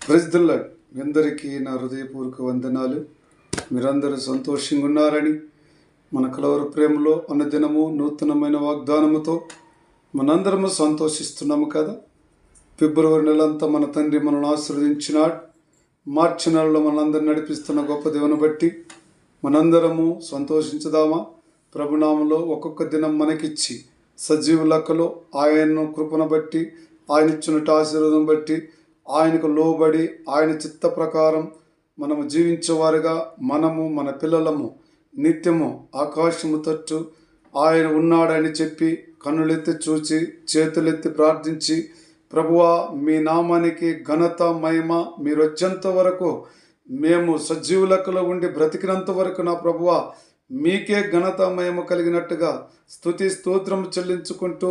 ప్రజల అందరికీ నా హృదయపూర్వక వందనాలు. మీరందరూ సంతోషంగా ఉన్నారని మన కలవర ప్రేమలో అన్నదినము నూతనమైన వాగ్దానముతో మనందరము సంతోషిస్తున్నాము కదా. ఫిబ్రవరి నెలంతా మన తండ్రి మనల్ని ఆశీర్వదించినాడు. మార్చి నెలలో మనందరిని నడిపిస్తున్న గొప్ప దేవుని బట్టి మనందరము సంతోషించుదామా? ప్రభునామంలో ఒక్కొక్క దినం మనకిచ్చి సజీవ లెక్కలో ఆయన్ను కృపను బట్టి ఆయన ఇచ్చినట్టు ఆశీర్వాదం బట్టి ఆయనకు లోబడి ఆయన చిత్త ప్రకారం మనము జీవించేవారుగా మనము మన పిల్లలము నిత్యము ఆకాశము తట్టు ఆయన ఉన్నాడని చెప్పి కన్నులెత్తి చూచి చేతులెత్తి ప్రార్థించి ప్రభువా మీ నామానికి ఘనత మహిమ మీరు వచ్చేంత వరకు మేము సజీవులకులో ఉండి బ్రతికినంత వరకు నా ప్రభువా మీకే ఘనత మహిమ కలిగినట్టుగా స్థుతి స్తోత్రం చెల్లించుకుంటూ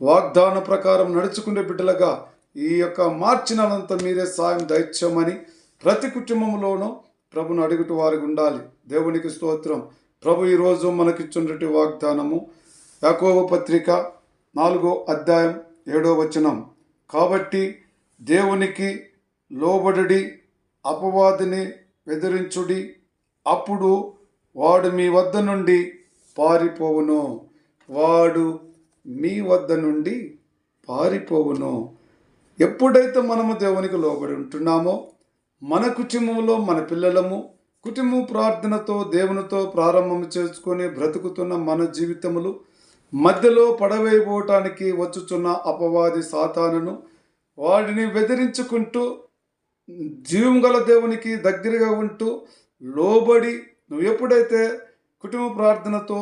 వాగ్దాన ప్రకారం నడుచుకునే బిడ్డలుగా ఈ యొక్క మార్చినంతా మీరే సాయం దైత్యమని ప్రతి కుటుంబంలోనూ ప్రభును అడుగుతూ వారికి ఉండాలి. దేవునికి స్తోత్రం. ప్రభు ఈరోజు మనకిచ్చినటువంటి వాగ్దానము యాకోవ పత్రిక నాలుగో అధ్యాయం ఏడో వచనం. కాబట్టి దేవునికి లోబడి అపవాదిని బెదిరించుడి అప్పుడు వాడు మీ వద్ద నుండి పారిపోవును. వాడు మీ వద్ద నుండి పారిపోవును. ఎప్పుడైతే మనము దేవునికి లోబడి ఉంటున్నామో మన కుటుంబంలో మన పిల్లలము కుటుంబ ప్రార్థనతో దేవునితో ప్రారంభం చేసుకొని బ్రతుకుతున్న మన జీవితములు మధ్యలో పడవైపోవటానికి వచ్చుచున్న అపవాది సాతానును వాడిని బెదిరించుకుంటూ జీవం గల దేవునికి దగ్గరగా ఉంటూ లోబడి నువ్వు ఎప్పుడైతే కుటుంబ ప్రార్థనతో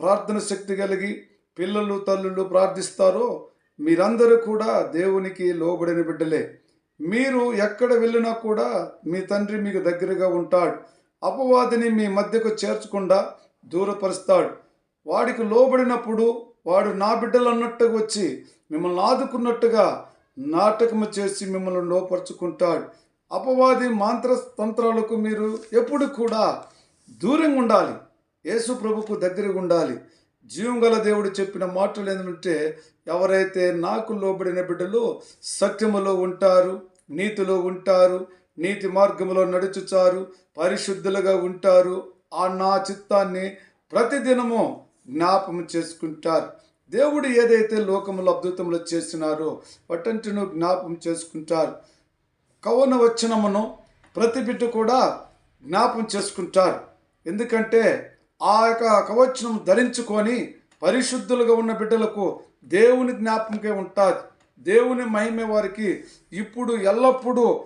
ప్రార్థన శక్తి కలిగి పిల్లలు తల్లులు ప్రార్థిస్తారో మీరందరూ కూడా దేవునికి లోబడిన బిడ్డలే. మీరు ఎక్కడ వెళ్ళినా కూడా మీ తండ్రి మీకు దగ్గరగా ఉంటాడు. అపవాదిని మీ మధ్యకు చేర్చకుండా దూరపరుస్తాడు. వాడికి లోబడినప్పుడు వాడు నా బిడ్డలు అన్నట్టుగా వచ్చి మిమ్మల్ని ఆదుకున్నట్టుగా నాటకము చేసి మిమ్మల్ని లోపరుచుకుంటాడు. అపవాది మాంత్ర తంత్రాలకు మీరు ఎప్పుడు కూడా దూరంగా ఉండాలి. యేసు ప్రభుకు దగ్గరగా ఉండాలి. జీవం గల దేవుడు చెప్పిన మాటలు ఏంటంటే ఎవరైతే నాకు లోబడిన బిడ్డలు సత్యములో ఉంటారు నీతిలో ఉంటారు నీతి మార్గములో నడుచుచారు పరిశుద్ధులుగా ఉంటారు ఆ నా చిత్తాన్ని ప్రతిదినము జ్ఞాపం చేసుకుంటారు. దేవుడు ఏదైతే లోకములు అద్భుతములు చేసినారో వాటంటిను జ్ఞాపం చేసుకుంటారు. కవన వచ్చినమును ప్రతి బిడ్డ కూడా జ్ఞాపం చేసుకుంటారు. ఎందుకంటే ఆ యొక్క కవచనం ధరించుకొని పరిశుద్ధులుగా ఉన్న బిడ్డలకు దేవుని జ్ఞాపకంకే ఉంటుంది. దేవుని మహిమ వారికి ఇప్పుడు ఎల్లప్పుడూ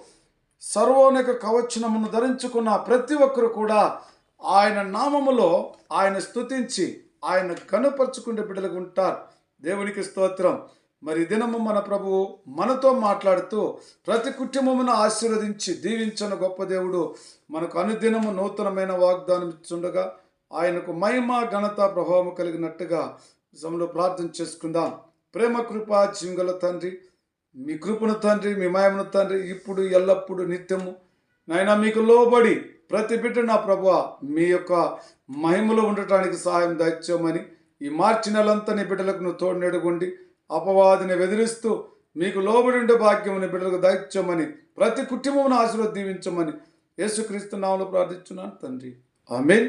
సర్వోనిక కవచనమును ధరించుకున్న ప్రతి ఒక్కరు కూడా ఆయన నామములో ఆయన స్తుతించి ఆయన కనుపరుచుకునే బిడ్డలకు ఉంటారు. దేవునికి స్తోత్రం. మరి దినము మన ప్రభువు మనతో మాట్లాడుతూ ప్రతి కుటుంబమును ఆశీర్వదించి దీవించిన గొప్ప దేవుడు. మనకు అనుదినము నూతనమైన వాగ్దానం ఇచ్చుండగా ఆయనకు మహిమ ఘనత ప్రభావం కలిగినట్టుగా సమయంలో ప్రార్థన చేసుకుందాం. ప్రేమ కృప జింగల తండ్రి మీ కృపను తండ్రి మీ మహిమను తండ్రి ఇప్పుడు ఎల్లప్పుడు నిత్యము నాయన మీకు లోబడి ప్రతి బిడ్డ నా ప్రభు మీ యొక్క మహిమలో ఉండటానికి సహాయం దాయిచ్చామని ఈ మార్చి నెలంతా నీ బిడ్డలకు నువ్వు తోడునెడుగుండి అపవాదిని వెదిరిస్తూ మీకు లోబడి ఉండే భాగ్యం నీ బిడ్డలకు దాయిచ్చామని ప్రతి కుటుంబమును ఆశీర్వదీవించమని యేసుక్రీస్తు నామలో ప్రార్థిస్తున్నాను తండ్రి. Amen.